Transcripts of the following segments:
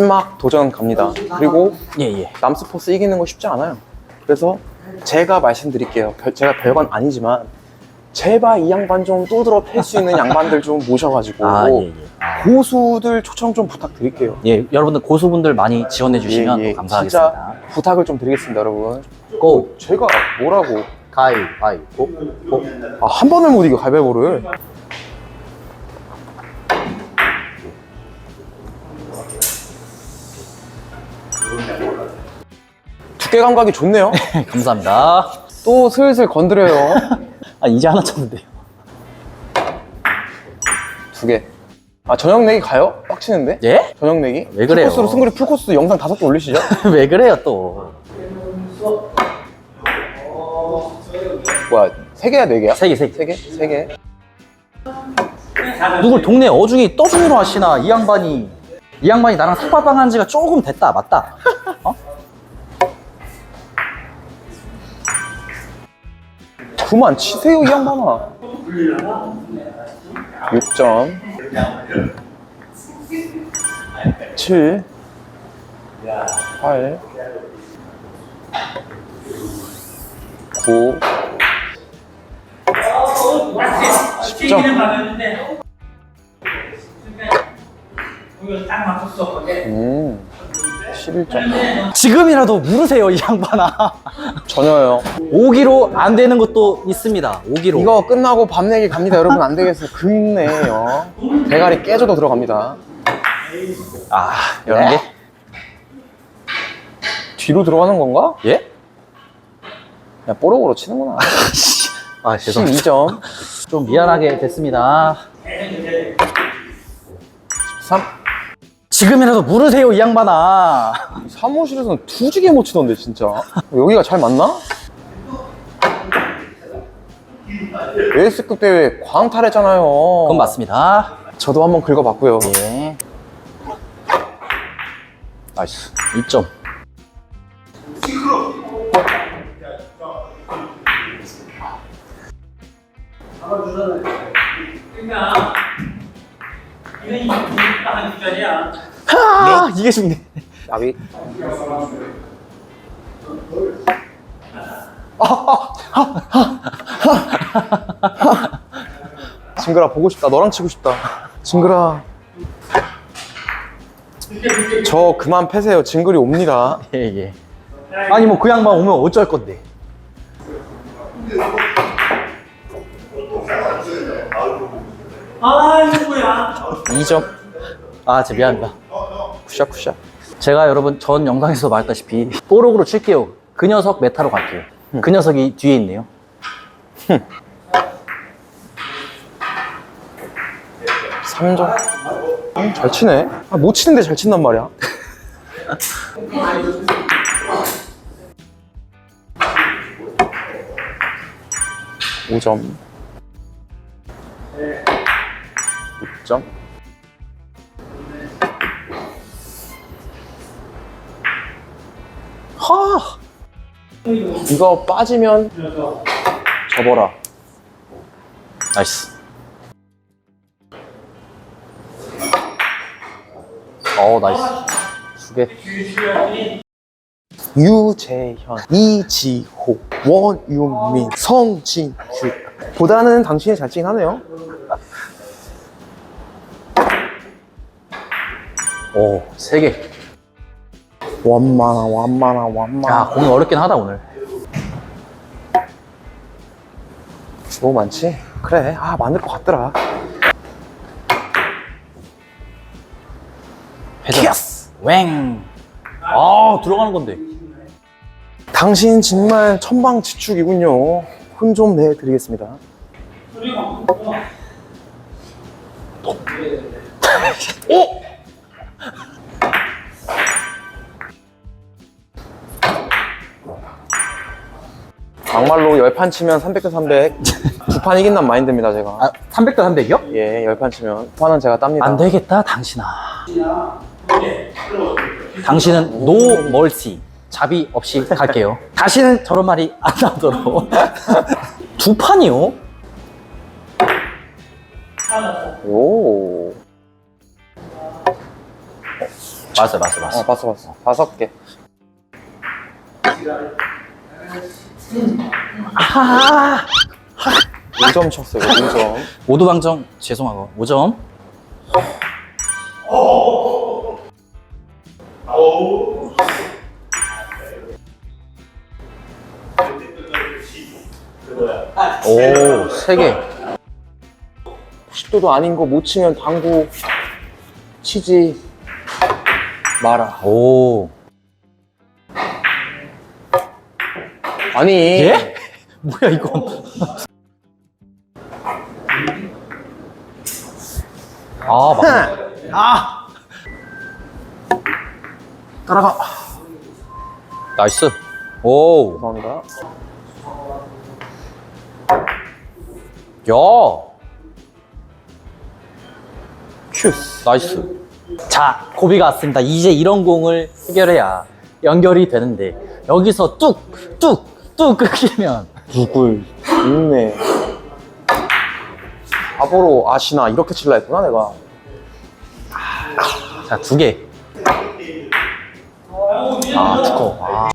찐막 도전 갑니다. 그리고 예, 예. 남스포스 이기는 거 쉽지 않아요. 그래서 제가 말씀드릴게요. 별- 제가 별건 아니지만 제발 이 양반 좀 또들어 팰 수 있는 양반들 좀 모셔가지고 아, 예, 예. 고수들 초청 좀 부탁드릴게요. 예, 여러분들 고수분들 많이 지원해 주시면 예, 예. 또 감사하겠습니다. 진짜 부탁을 좀 드리겠습니다, 여러분. 고! 제가 뭐라고? 가위 바위보. 고! 아, 한 번을 못 이겨, 가위바위보를. 두께 감각이 좋네요. 감사합니다. 또 슬슬 건드려요. 아, 이제 하나 쳤는데요. 두 개. 아, 저녁 내기 가요? 빡치는데? 예? 저녁 내기? 왜 그래요? 풀코스로 승그리 풀코스 영상 다섯 개 올리시죠? 왜 그래요, 또? 뭐야, 세 개야, 네 개야? 세 개, 세 개. 세 개? 세 개? 누굴 동네 어중이 떠주기로 하시나, 이 양반이. 이 양반이 나랑 삭발방 한 지가 조금 됐다, 맞다. 그만 치세요, 이 양반아. 6점. 7. 8. 9. 10점. 이거 딱 맞췄어. 음. 11점. 지금이라도 물으세요, 이 양반아. 전혀요. 오기로 안 되는 것도 있습니다. 오기로. 이거 끝나고 밥 내기 갑니다. 여러분 안 되겠어요. 금내요. 대가리 깨져도 들어갑니다. 아, 이런 게? 뒤로 들어가는 건가? 예? 그냥 뽀록으로 치는구나. 아, 죄송합니다. 12점. 좀 미안하게 됐습니다. 3. 지금이라도 물으세요, 이 양반아. 사무실에서는 두지게 못 치던데 진짜 여기가 잘 맞나? 에이스급 대회 광탈했잖아요 그건 맞습니다. 저도 한번 긁어봤고요 예. 나이스. 2점. 그러니까 이건 이한 주전이야. 아, 이게 죽네. 나비 징그라 보고 싶다 너랑 치고 싶다 징그라 저 그만 패세요 징글이 옵니다 예, 예. 아니, 뭐, 그 양반 오면 어쩔 건데. 아 이거 뭐야? 2점. 아, 진짜 미안합니다. 쿠샤쿠샤. 제가 여러분 전 영상에서 말했다시피 뽀록으로 칠게요. 그 녀석 메타로 갈게요. 그 녀석이 뒤에 있네요. 3점. 음, 잘 치네. 아, 못 치는데 잘 친단 말이야. 5점. 6점 이거 빠지면 접어라 나이스. 어, 나이스. 두 개. 유재현, 이지호, 원유민, 성진규 보다는 당신이 잘 치긴 하네요 오, 세 개. 완만하 완만하 완만하 야, 공이 어렵긴 하다, 오늘. 너무 많지? 그래 아 많을 것 같더라 회전. 웽. 아, 들어가는 건데. 당신 정말 천방지축이군요 혼 좀 내드리겠습니다 막말로 열판 치면 300대 300 두 판 이긴단 마인드입니다 제가 아, 300대 300이요? 예 열판 치면 판은 제가 땁니다 안 되겠다, 당신아. 당신은 노 멀티. 자비 없이 갈게요. 다시는 저런 말이 안 나오도록. 두 판이요? 오 맞아, 맞아, 맞아. 어, 봤어, 봤어. 다섯 개. 아, 5점 쳤어요, 5점. 오도방정 죄송하고 5점. 오, 세 개. 90도도 아닌 거 못 치면 당구 치지 마라. 오. 아니. 예? 뭐야 이건? 아, 맞네. 아! 따라가. 나이스. 오. 죄송합니다. 야. 큐스. 나이스. 자, 고비가 왔습니다. 이제 이런 공을 해결해야 연결이 되는데 여기서 뚝, 뚝, 뚝 끊기면 누굴 있네. 바보로 아시나 이렇게 칠라 했구나 내가. 자, 두 개. 아, 두꺼워. 아.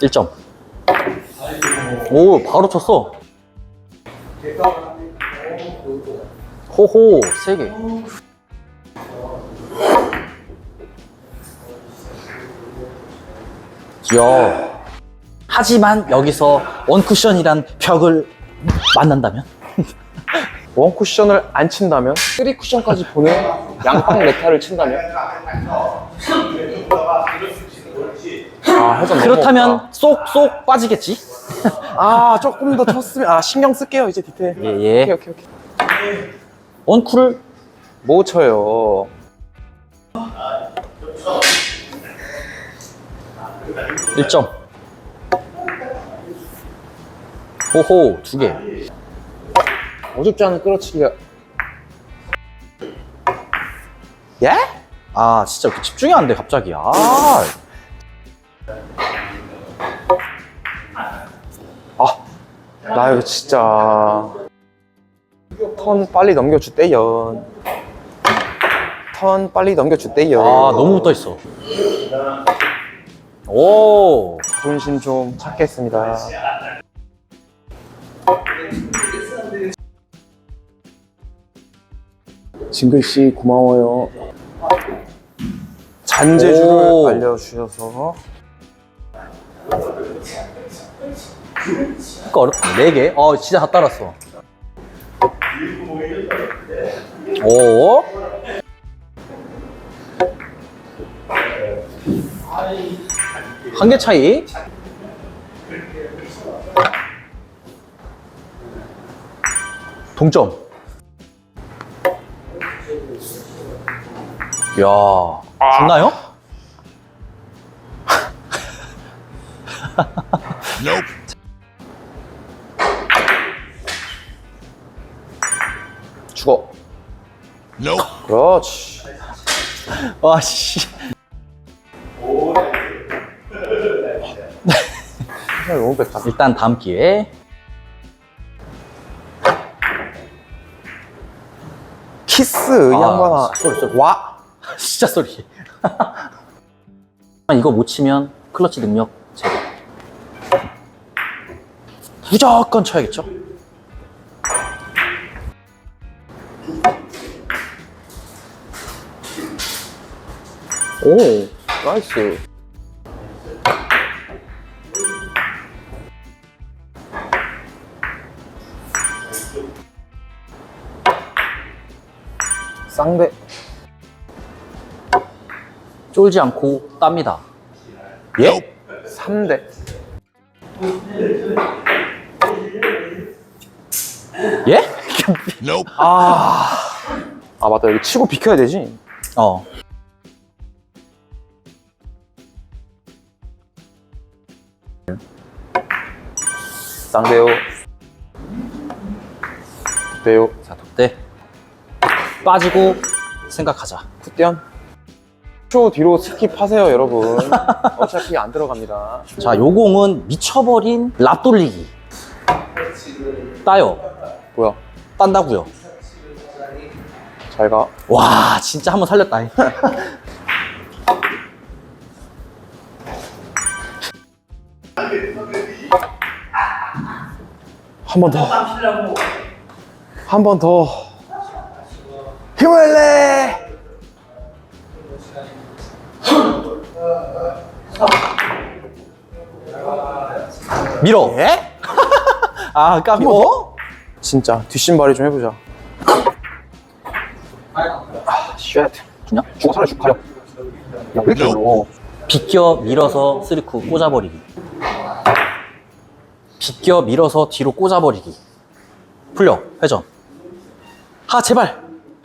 1점. 오, 바로 쳤어. 호호, 세 개. 야. 하지만 여기서 원쿠션이란 벽을 만난다면? 원 쿠션을 안 친다면, 쓰리 쿠션까지 보는 양방 메타를 친다면. 아, 회전 너무 그렇다면 없다. 쏙쏙 빠지겠지? 아, 조금 더 쳤으면 아 신경 쓸게요 이제 디테일. 예, 예. 오케이 오케이 오케이. 원쿠를 못 쳐요. 일점 호호, 두 개. 어줍지 않은 끌어치기가. 예? 아, 진짜 이렇게 집중이 안 돼, 갑자기. 아, 아, 나 이거 진짜 턴 빨리 넘겨주대요. 턴 빨리 넘겨주대요. 아 너무 붙어 있어. 오, 자존심 좀 찾겠습니다. 진글 씨 고마워요. 잔재주를 오. 알려주셔서 그거 어렵다. 네 개? 어, 진짜 다 따랐어. 오. 한개 차이. 동점. 야, 죽나요? 죽어. 그렇지. 와, 씨. 정말 너무 뺐다. 일단 다음 기회에 키스 이 아, 양반아. 쏘리, 쏘리. 와. 진짜 소리. 이거 못 치면 클러치 능력 제로. 무조건 쳐야겠죠? 오, 나이스. 쌍배. 쫄지 않고 땁니다. 예? 3대. 예? 아. 아, 맞다. 여기 치고 비켜야 되지. 어. 쌍배요. 배요. 자, 덕대. 빠지고 생각하자. 굿대현. 초 뒤로 스킵하세요, 여러분. 어차피 안 들어갑니다. 자, 요 공은 미쳐버린 랍 돌리기. 따요. 뭐야? 딴다고요. 잘 가. 와 진짜 한번 살렸다 한 번 더. 한 번 더. 밀어 예? 아 까비 어? 진짜 뒷심발이 좀 해보자. 아, 쉣. 그냥 죽어 살아 죽어 가려. 야, 왜 이렇게 어려워? 비껴 밀어서 쓰리쿠 꽂아버리기 비껴 밀어서 뒤로 꽂아버리기 풀려 회전 아 제발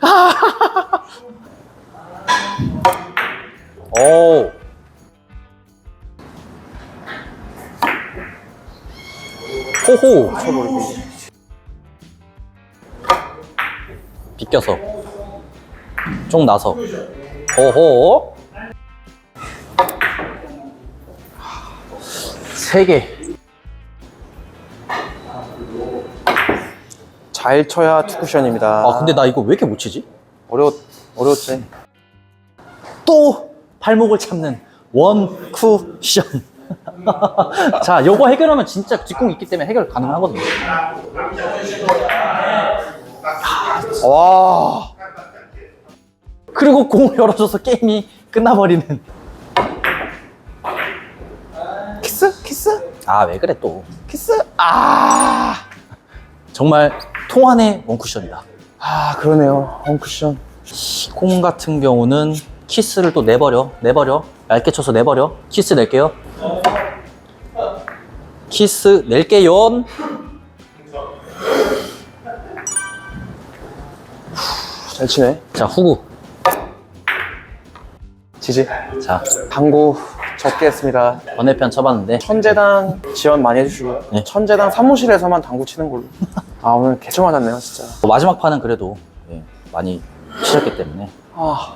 오 호호 비껴서 쫑 나서 호호 세 개. 잘 쳐야 투쿠션입니다. 아 근데 나 이거 왜 이렇게 못 치지? 어려웠 어려웠지. 또 발목을 참는 원 쿠션. 자, 요거 해결하면 진짜 뒷공 있기 때문에 해결 가능하거든요. 와. 그리고 공을 열어줘서 게임이 끝나버리는. 키스 키스 아, 왜 그래 또. 키스. 아. 정말 통안의 원쿠션이다. 아 그러네요. 엉쿠션. 공 같은 경우는 키스를 또 내버려, 내버려. 얇게 쳐서 내버려. 키스 낼게요. 키스 낼게요. 잘 치네. 자, 후구. 지지. 자, 당구 적게 했습니다. 번외편 쳐봤는데 천재당 지원 많이 해주시고요. 네. 천재당 사무실에서만 당구 치는 걸로. 아 오늘 개쳐 맞았네요 진짜. 마지막 판은 그래도 예, 많이 치셨기 때문에 아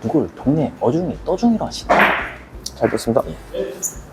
누굴 동네 어중이 떠중이로 하시네. 잘 됐습니다. 예.